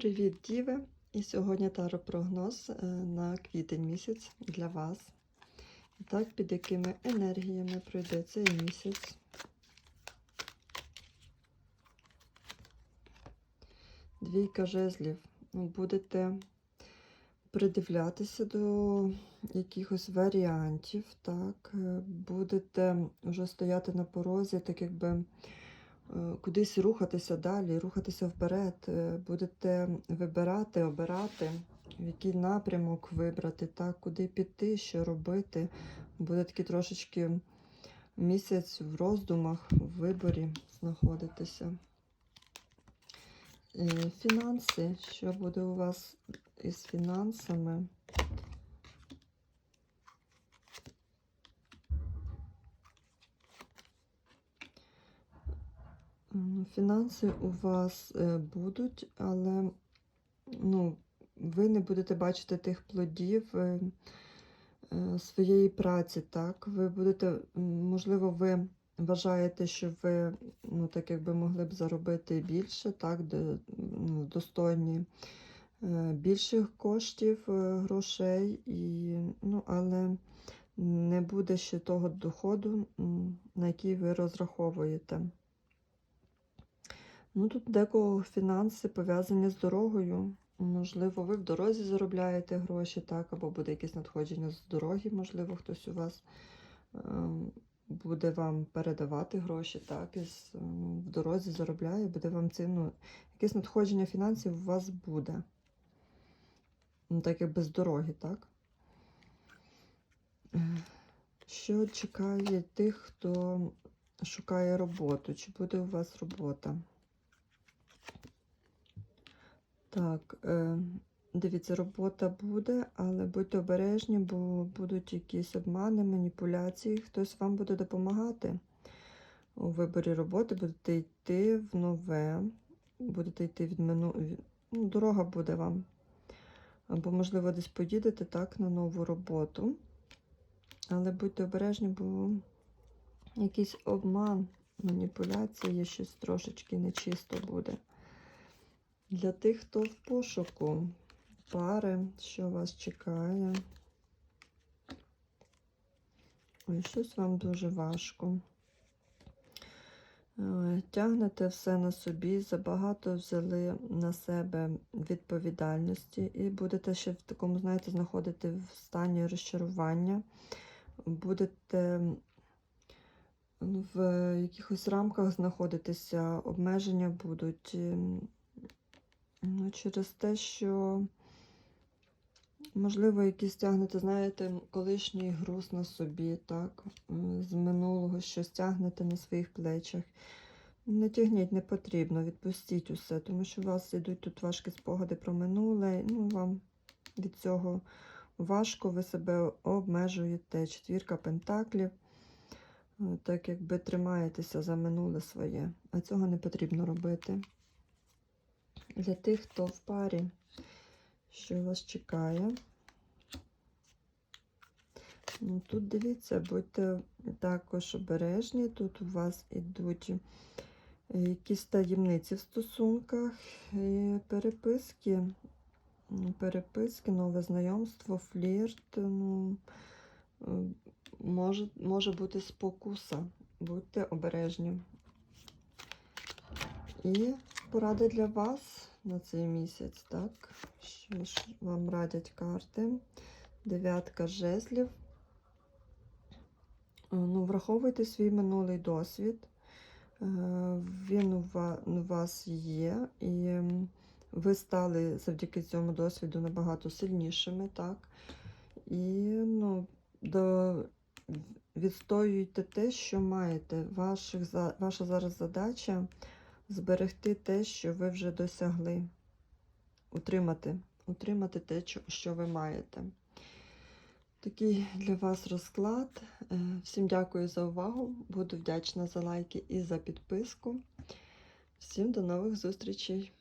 Привіт, Діви! І сьогодні таропрогноз е, на квітень місяць для вас. І так, під якими енергіями пройде цей місяць. Двійка жезлів. Ну, Будете придивлятися до якихось варіантів, так, е, будете вже стояти на порозі, так якби кудись рухатися далі, рухатися вперед, е, будете вибирати, обирати, в який напрямок вибрати, так, куди піти, що робити. Буде такий трошечки місяць в роздумах, в виборі знаходитися. Е, Фінанси, що буде у вас із фінансами? Фінанси у вас е, будуть, але ну, ви не будете бачити тих плодів е, е, своєї праці, так? Ви будете, можливо, ви вважаєте, що ви ну, так якби могли б заробити більше, так, ну, достойні більших коштів, грошей, і, ну, але не буде ще того доходу, на який ви розраховуєте. Ну, тут декого фінанси пов'язані з дорогою. Можливо, ви в дорозі заробляєте гроші, так, або буде якесь надходження з дороги, можливо, хтось у вас ем, буде вам передавати гроші, так, із, ну, в дорозі заробляє, буде вам це, ну, якесь надходження фінансів у вас буде. Ну, так як без дороги, так? Е, Що чекає тих, хто шукає роботу? Чи буде у вас робота? Так, е, дивіться, робота буде, але будьте обережні, бо будуть якісь обмани, маніпуляції. Хтось вам буде допомагати у виборі роботи, будете йти в нове, будете йти від мину... ну, дорога буде вам. Або, можливо, десь поїдете так на нову роботу. Але будьте обережні, бо якийсь обман, маніпуляція, щось трошечки нечисто буде. Для тих, хто в пошуку пари, що вас чекає. Ой, щось вам дуже важко. Е, Тягнете все на собі, забагато взяли на себе відповідальності і будете ще в такому, знаєте, знаходити в стані розчарування. Будете в якихось рамках знаходитися, обмеження будуть. Через те, що, можливо, якийсь тягнете, знаєте, колишній груз на собі, так, з минулого щось тягнете на своїх плечах. Не тягніть, не потрібно, відпустіть усе, тому що у вас йдуть тут важкі спогади про минуле, ну, вам від цього важко, ви себе обмежуєте. Четвірка пентаклів, е, так якби тримаєтеся за минуле своє, а цього не потрібно робити для тих, хто в парі, що вас чекає. Ну, Тут дивіться, будьте також обережні. Тут у вас ідуть е, якісь таємниці в стосунках, е, переписки, переписки, нове знайомство, флірт. Ну, е, може, може бути спокуса. Будьте обережні. І порада для вас на цей місяць, так? Що ж вам радять карти? Дев'ятка жезлів. Е, Ну, враховуйте свій минулий досвід. Е, Він у вас є, і ви стали завдяки цьому досвіду набагато сильнішими, так? І ну, до, відстоюйте те, що маєте. Ваших, ваша зараз задача зберегти те, що ви вже досягли. Утримати, утримати те, що- ви маєте. Такий для вас розклад. Е, Всім дякую за увагу. Буду вдячна за лайки і за підписку. Всім до нових зустрічей!